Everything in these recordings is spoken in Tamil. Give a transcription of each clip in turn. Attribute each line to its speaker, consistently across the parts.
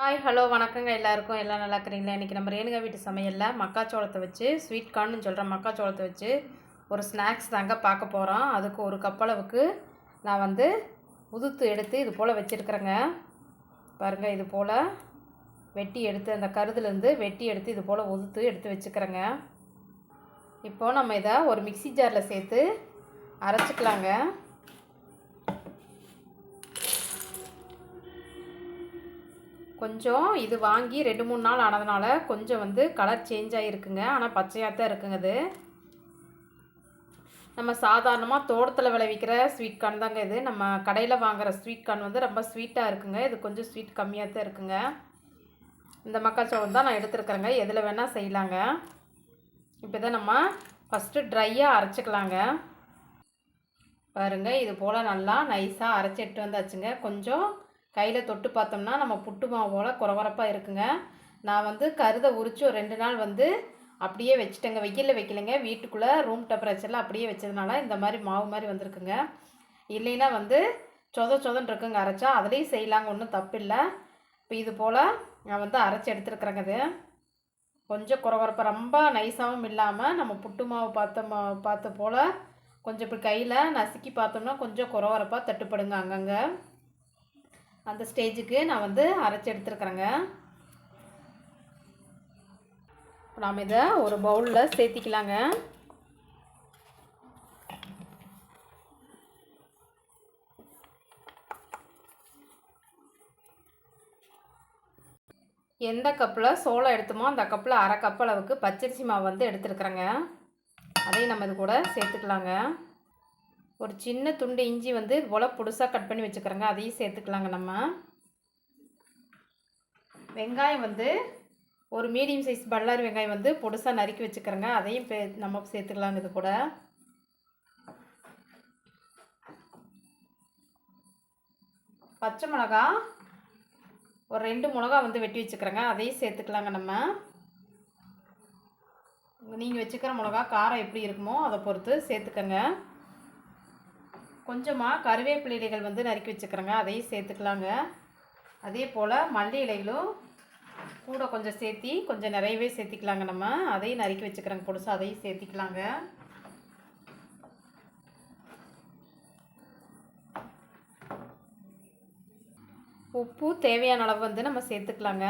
Speaker 1: ஹாய் ஹலோ வணக்கங்க எல்லாருக்கும். எல்லாம் நல்லா இருக்கிறீங்களா? இன்றைக்கி நம்ம ரேணுகா வீட்டு சமையலில் மக்காச்சோளத்தை வச்சு ஸ்வீட் கார்ன்னு சொல்கிற மக்காச்சோளத்தை வச்சு ஒரு ஸ்நாக்ஸ் தாங்க பார்க்க போகிறோம் அதுக்கு ஒரு கப்பளவுக்கு நான் வந்து உதுத்து எடுத்து இது போல் வச்சுருக்குறேங்க. பாருங்கள் இது போல் வெட்டி எடுத்து அந்த கருதுலேருந்து வெட்டி எடுத்து இது போல் உதுத்து எடுத்து வச்சுக்கிறேங்க. இப்போது நம்ம இதை ஒரு மிக்ஸி ஜாரில் சேர்த்து அரைச்சிக்கலாங்க. கொஞ்சம் இது வாங்கி ரெண்டு மூணு நாள் ஆனதுனால கொஞ்சம் வந்து கலர் சேஞ்ச் ஆகிருக்குங்க ஆனால் பச்சையாக தான் இருக்குங்க இது. நம்ம சாதாரணமாக தோட்டத்தில் விளைவிக்கிற ஸ்வீட் கார்ன் தாங்க இது. நம்ம கடையில் வாங்குகிற ஸ்வீட் கார்ன் வந்து ரொம்ப ஸ்வீட்டாக இருக்குங்க. இது கொஞ்சம் ஸ்வீட் கம்மியாக தான் இருக்குங்க. இந்த மக்காச்சோளம் தான் நான் எடுத்துருக்குறேங்க. எதில் வேணால் செய்யலாங்க. இப்போ தான் நம்ம ஃபஸ்ட்டு ட்ரையாக அரைச்சிக்கலாங்க. பாருங்கள் இது போல் நல்லா நைஸாக அரைச்சி எடுத்து வந்தாச்சுங்க. கொஞ்சம் கையில் தொட்டு பார்த்தோம்னா நம்ம புட்டு மாவு போல் குறவரப்பாக இருக்குங்க. நான் வந்து கருதை உரித்து ஒரு ரெண்டு நாள் வந்து அப்படியே வச்சுட்டேங்க. வெயிலில் வைக்கலைங்க. வீட்டுக்குள்ளே ரூம் டெம்பரேச்சரில் அப்படியே வச்சதுனால இந்த மாதிரி மாவு மாதிரி வந்திருக்குங்க. இல்லைன்னா வந்து சொத சொதன் இருக்குங்க அரைச்சா. அதுலேயும் செய்யலாங்க. ஒன்றும் தப்பு இல்லை. இப்போ இது போல் நான் வந்து அரைச்சி எடுத்துருக்குறேங்க இது. கொஞ்சம் குறகுறப்பாக ரொம்ப நைஸாகவும் இல்லாமல் நம்ம புட்டு மாவு பார்த்த மா பார்த்த போல் கொஞ்சம் இப்படி கையில் நசுக்கி பார்த்தோம்னா கொஞ்சம் குறவரப்பாக தட்டுப்படுங்க அங்கங்கே. அந்த ஸ்டேஜுக்கு நான் வந்து அரைச்சி எடுத்துருக்குறேங்க. நாம் இதை ஒரு பவுலில் சேர்த்திக்கலாங்க. எந்த கப்பில் சோளம் எடுத்தோமோ அந்த கப்பில் அரை கப் அளவுக்கு பச்சரிசி மாவு வந்து எடுத்துருக்குறேங்க. அதையும் நம்ம இது கூட சேர்த்துக்கலாங்க. ஒரு சின்ன துண்டு இஞ்சி வந்து இது போல் புதுசாக கட் பண்ணி வச்சுக்கிறோங்க. அதையும் சேர்த்துக்கலாங்க நம்ம. வெங்காயம் வந்து ஒரு மீடியம் சைஸ் பல்லாரி வெங்காயம் வந்து பொடுசாக நறுக்கி வச்சுக்கிறோங்க. அதையும் நம்ம சேர்த்துக்கலாங்க இது கூட. பச்சை மிளகா ஒரு ரெண்டு மிளகா வந்து வெட்டி வச்சுக்கிறோங்க. அதையும் சேர்த்துக்கலாங்க நம்ம. நீங்கள் வச்சுக்கிற மிளகா காரம் எப்படி இருக்குமோ அதை பொறுத்து சேர்த்துக்கங்க. கொஞ்சமாக கருவேப்பிலை இலைகள் வந்து நறுக்கி வச்சுக்கிறேங்க. அதையும் சேர்த்துக்கலாங்க. அதே போல் மல்லி இலைகளும் கூட கொஞ்சம் சேர்த்தி கொஞ்சம் நிறையவே சேர்த்திக்கலாங்க நம்ம. அதையும் நறுக்கி வச்சுக்கிறோங்க. பொடுசு அதையும் சேர்த்திக்கலாங்க. உப்பு தேவையான அளவு வந்து நம்ம சேர்த்துக்கலாங்க.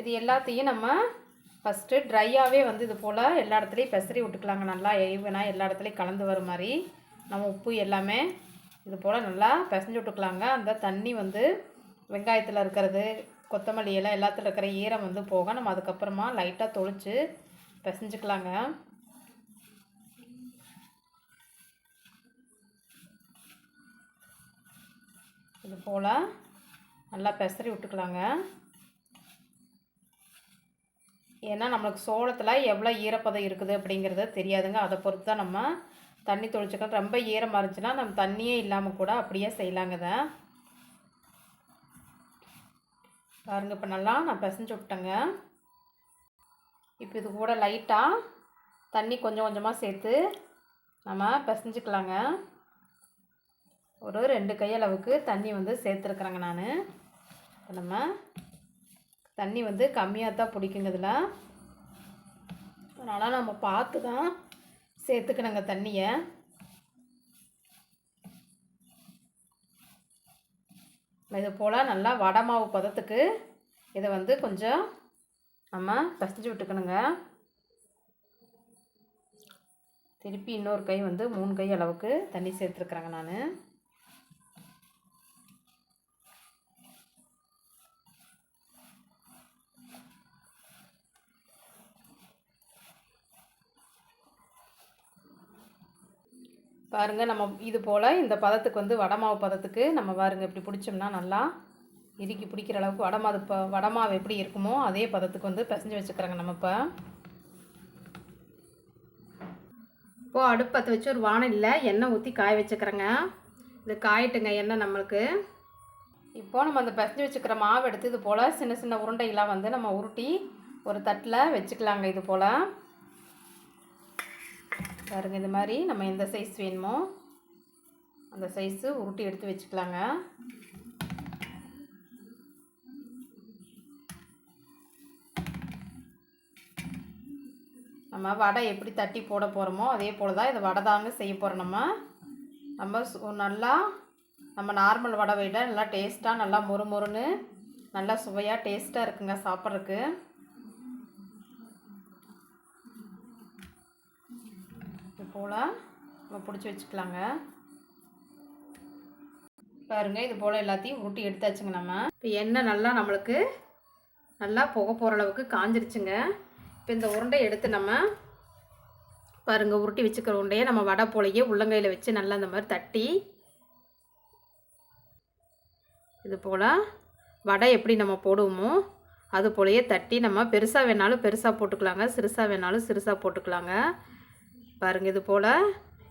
Speaker 1: இது எல்லாத்தையும் நம்ம ஃபஸ்ட்டு ட்ரையாகவே வந்து இது போல் எல்லா இடத்துலையும் பெசரி விட்டுக்கலாங்க. நல்லா எய்வனா எல்லா இடத்துலையும் கலந்து வர மாதிரி நம்ம உப்பு எல்லாமே இது போல் நல்லா பிசைஞ்சு விட்டுக்கலாங்க. அந்த தண்ணி வந்து வெங்காயத்தில் இருக்கிறது கொத்தமல்லி எல்லாம் எல்லாத்துல இருக்கிற ஈரம் வந்து போக நம்ம அதுக்கப்புறமா லைட்டாக தொளிச்சு பிசைஞ்சுக்கலாங்க. இது போல் நல்லா பெசரி விட்டுக்கலாங்க. ஏன்னா நம்மளுக்கு சோளத்தில் எவ்வளோ ஈரப்பதம் இருக்குது அப்படிங்கிறது தெரியாதுங்க. அதை பொறுத்து தான் நம்ம தண்ணி தொளிச்சுக்கலாம் ரொம்ப ஈரமாக இருந்துச்சுன்னா நம்ம தண்ணியே இல்லாமல் கூட அப்படியே செய்யலாங்க இதை. பாருங்க இப்போ நல்லா நான் பிசைஞ்சு விட்டேங்க இப்போ இது கூட லைட்டாக தண்ணி கொஞ்சம் கொஞ்சமாக சேர்த்து நம்ம பிசைஞ்சுக்கலாங்க. ஒரு ரெண்டு கையளவுக்கு தண்ணி வந்து சேர்த்துருக்குறேங்க நான். நம்ம தண்ணி வந்து கம்மியாக தான் பிடிக்குங்க இதில் அதனால் நம்ம பார்த்து தான் சேர்த்துக்கணுங்க தண்ணியை. இது போல் நல்லா வடை மாவு பதத்துக்கு இதை வந்து கொஞ்சம் நம்ம பசிஞ்சு விட்டுக்கணுங்க. திருப்பி இன்னொரு கை வந்து மூணு கை அளவுக்கு தண்ணி சேர்த்துருக்குறேங்க நான். பாருங்கள் நம்ம இது போல் இந்த பதத்துக்கு வந்து வடமாவு பதத்துக்கு நம்ம பாருங்க இப்படி பிடிச்சோம்னா நல்லா இறுக்கி பிடிக்கிற அளவுக்கு வடமாவு இப்போ வடமாவு எப்படி இருக்குமோ அதே பதத்துக்கு வந்து பிசைஞ்சு வச்சுக்கிறோங்க நம்ம இப்போ. இப்போது அடுப்பத்தை பற்ற வச்சு ஒரு வானலில் எண்ணெய் ஊற்றி காய வச்சுக்கிறேங்க. இது காயட்டுங்க எண்ணெய் நம்மளுக்கு. இப்போது நம்ம அந்த பிசைஞ்சு வச்சுக்கிற மாவு எடுத்து இது போல் சின்ன சின்ன உருண்டையெல்லாம் வந்து நம்ம உருட்டி ஒரு தட்டில் வச்சுக்கலாங்க இது போல். பாருங்கள் இது மாதிரி நம்ம எந்த சைஸ் வேணுமோ அந்த சைஸு உருட்டி எடுத்து வச்சுக்கலாங்க. நம்ம வடை எப்படி தட்டி போட போகிறோமோ அதே போல் தான் இதை வடை தாங்க செய்ய போகிறோம் நம்ம. நம்ம சு- நல்லா நம்ம நார்மல் வடை விட நல்லா டேஸ்ட்டாக நல்லா மொறு மொறுன்னு நல்லா சுவையாக டேஸ்ட்டாக இருக்குங்க சாப்பிட்றதுக்கு இது போல். நம்ம பிடிச்சி வச்சுக்கலாங்க. பாருங்க இது போல் எல்லாத்தையும் உருட்டி எடுத்தாச்சுங்க நம்ம. இப்போ எண்ணெய் நல்லா நம்மளுக்கு நல்லா புகை போகிற அளவுக்கு காஞ்சிருச்சுங்க. இப்போ இந்த உருண்டை எடுத்து நம்ம பாருங்க உருட்டி வச்சுக்கிற உருண்டையை நம்ம வடை போலையே உள்ளங்கையில் வச்சு நல்லா இந்த மாதிரி தட்டி இது போல் வடை எப்படி நம்ம போடுவோமோ அது போலயே தட்டி நம்ம பெருசாக வேணாலும் பெருசாக போட்டுக்கலாங்க. சிறுசாக வேணாலும் சிறுசாக போட்டுக்கலாங்க. பாருங்கள் இது போல்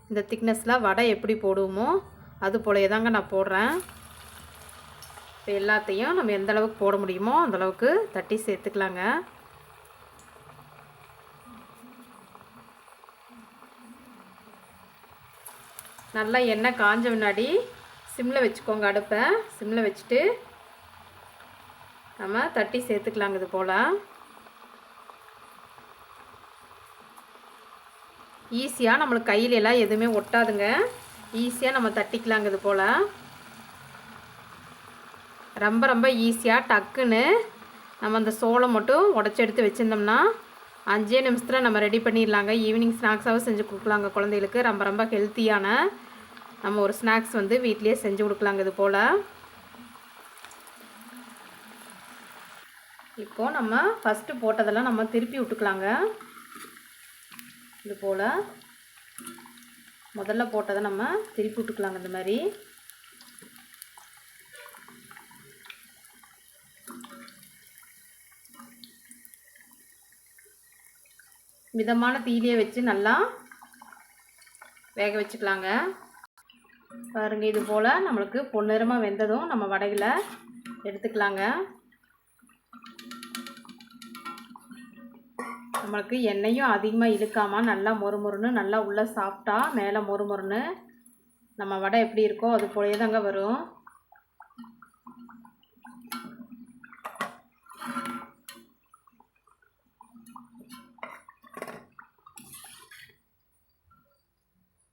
Speaker 1: இந்த திக்னஸில் வடை எப்படி போடுவோமோ அது போலயே தாங்க நான் போடுறேன். இப்போ எல்லாத்தையும் நம்ம எந்த அளவுக்கு போட முடியுமோ அந்த அளவுக்கு தட்டி சேர்த்துக்கலாங்க. நல்லா எண்ணெய் காஞ்ச முன்னாடி சிம்மில் வச்சுக்கோங்க அடுப்பை. சிம்மில் வச்சுட்டு நம்ம தட்டி சேர்த்துக்கலாங்க இது போல். ஈஸியாக நம்மளுக்கு கையிலெல்லாம் எதுவுமே ஒட்டாதுங்க. ஈஸியாக நம்ம தட்டிக்கலாங்க இது போல். ரொம்ப ரொம்ப ஈஸியாக டக்குன்னு நம்ம அந்த சோளம் மட்டும் உடச்சி எடுத்து வச்சுருந்தோம்னா அஞ்சே நிமிஷத்தில் நம்ம ரெடி பண்ணிடலாங்க. ஈவினிங் ஸ்நாக்ஸாகவும் செஞ்சு கொடுக்கலாங்க குழந்தைகளுக்கு. ரொம்ப ரொம்ப ஹெல்த்தியான நம்ம ஒரு ஸ்நாக்ஸ் வந்து வீட்லேயே செஞ்சு கொடுக்கலாங்க இது போல். இப்போது நம்ம ஃபஸ்ட்டு போட்டதெல்லாம் நம்ம திருப்பி விட்டுக்கலாங்க. இது போல் முதல்ல போட்டதை நம்ம திருப்பி விட்டுக்கலாங்க இந்த மாதிரி. மிதமான தீலியை வச்சு நல்லா வேக வச்சுக்கலாங்க. பாருங்கள் இது போல் நம்மளுக்கு பொன்னிறமாக வெந்ததும் நம்ம வடகில் எடுத்துக்கலாங்க. நம்மளுக்கு எண்ணெயும் அதிகமாக இழுக்காமல் நல்லா மொறு மொறுன்னு நல்லா உள்ளே சாப்பிட்டா மேலே மொறு மொறுன்னு நம்ம வடை எப்படி இருக்கோ அது போலயே தாங்க வரும்.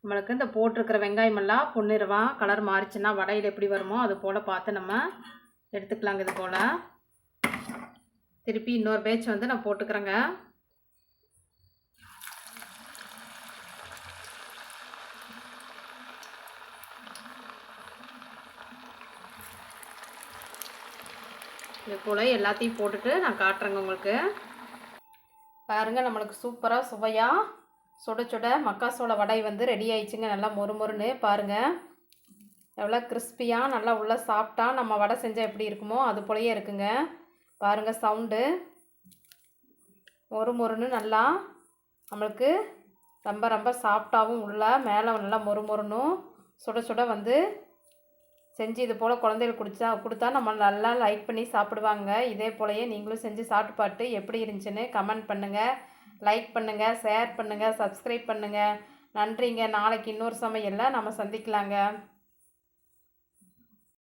Speaker 1: நம்மளுக்கு இந்த போட்டிருக்கிற வெங்காயமெல்லாம் பொன்னிறமாக கலர் மாறிச்சுன்னா வடையில் எப்படி வருமோ அது போல் பார்த்து நம்ம எடுத்துக்கலாங்க இது போல். திருப்பி இன்னொரு பேட்ச் வந்து நான் போட்டுக்கிறேங்க. இது போல் எல்லாத்தையும் போட்டுட்டு நான் காட்டுறேங்க உங்களுக்கு. பாருங்கள் நம்மளுக்கு சூப்பராக சுவையாக சுட சுட மக்காசோள வடை வந்து ரெடி ஆயிடுச்சுங்க. நல்லா மொறு மொறுன்னு பாருங்கள் எவ்வளோ கிறிஸ்பியாக நல்லா உள்ளே சாப்பிட்டா நம்ம வடை செஞ்சால் எப்படி இருக்குமோ அது போலயே இருக்குங்க. பாருங்கள் சவுண்டு மொறு மொறுன்னு நல்லா நம்மளுக்கு ரொம்ப ரொம்ப சாஃப்டாகவும் உள்ள மேலே நல்லா மொறு மொறுனும் சுட சுட வந்து செஞ்சு இது போல் குழந்தைகளுக்கு குடிச்சா கொடுத்தா நம்ம நல்லா லைக் பண்ணி சாப்பிடுவாங்க. இதே போலயே நீங்களும் செஞ்சு சாப்பிட்டு பார்த்து எப்படி இருந்துச்சுன்னு கமெண்ட் பண்ணுங்கள் லைக் பண்ணுங்கள் ஷேர் பண்ணுங்கள் சப்ஸ்கிரைப் பண்ணுங்கள் நன்றிங்க. நாளைக்கு இன்னொரு சமையலில் நம்ம சந்திக்கலாங்க.